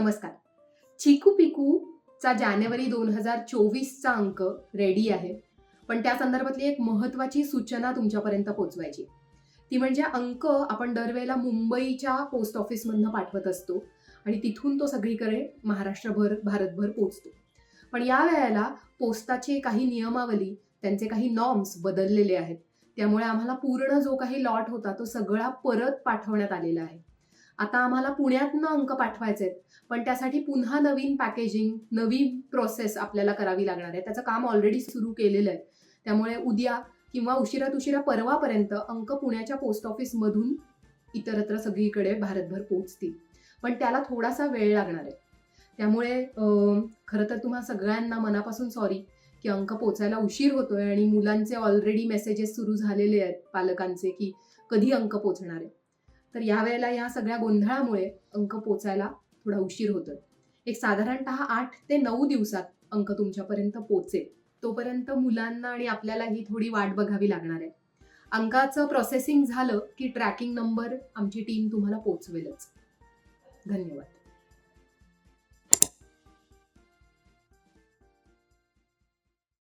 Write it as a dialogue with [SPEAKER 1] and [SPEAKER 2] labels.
[SPEAKER 1] नमस्कार. चिकू पिकू चा जानेवारी दोन हजार चोवीसचा अंक रेडी आहे. पण त्या संदर्भातली एक महत्वाची सूचना तुमच्यापर्यंत पोचवायची. ती म्हणजे अंक आपण दरवेळेला मुंबईच्या पोस्ट ऑफिसमधनं पाठवत असतो आणि तिथून तो सगळीकडे महाराष्ट्रभर भारतभर पोचतो. पण या वेळेला पोस्टाचे काही नियमावली त्यांचे काही नॉर्म्स बदललेले आहेत. त्यामुळे आम्हाला पूर्ण जो काही लॉट होता तो सगळा परत पाठवण्यात आलेला आहे. आता आम्हाला पुण्यातनं अंक पाठवायचे आहेत. पण त्यासाठी पुन्हा नवीन पॅकेजिंग नवीन प्रोसेस आपल्याला करावी लागणार आहे. त्याचं काम ऑलरेडी सुरू केलेलं आहे. त्यामुळे उद्या किंवा उशिरात उशिरा परवापर्यंत अंक पुण्याच्या पोस्ट ऑफिसमधून इतरत्र सगळीकडे भारतभर पोहोचतील. पण त्याला थोडासा वेळ लागणार आहे. त्यामुळे खरं तर तुम्हा सगळ्यांना मनापासून सॉरी की अंक पोचायला उशीर होतोय आणि मुलांचे ऑलरेडी मेसेजेस सुरू झालेले आहेत पालकांचे की कधी अंक पोचणार आहे. तर या वेळेला या सगळ्या गोंधळामुळे अंक पोचायला थोडा उशीर होतोय. एक साधारणतः आठ ते नऊ दिवसात अंक तुमच्यापर्यंत पोचेल. तोपर्यंत मुलांना आणि आपल्यालाही थोडी वाट बघावी लागणार आहे. अंकाचं प्रोसेसिंग झालं की ट्रॅकिंग नंबर आमची टीम तुम्हाला पोचवेलच. धन्यवाद.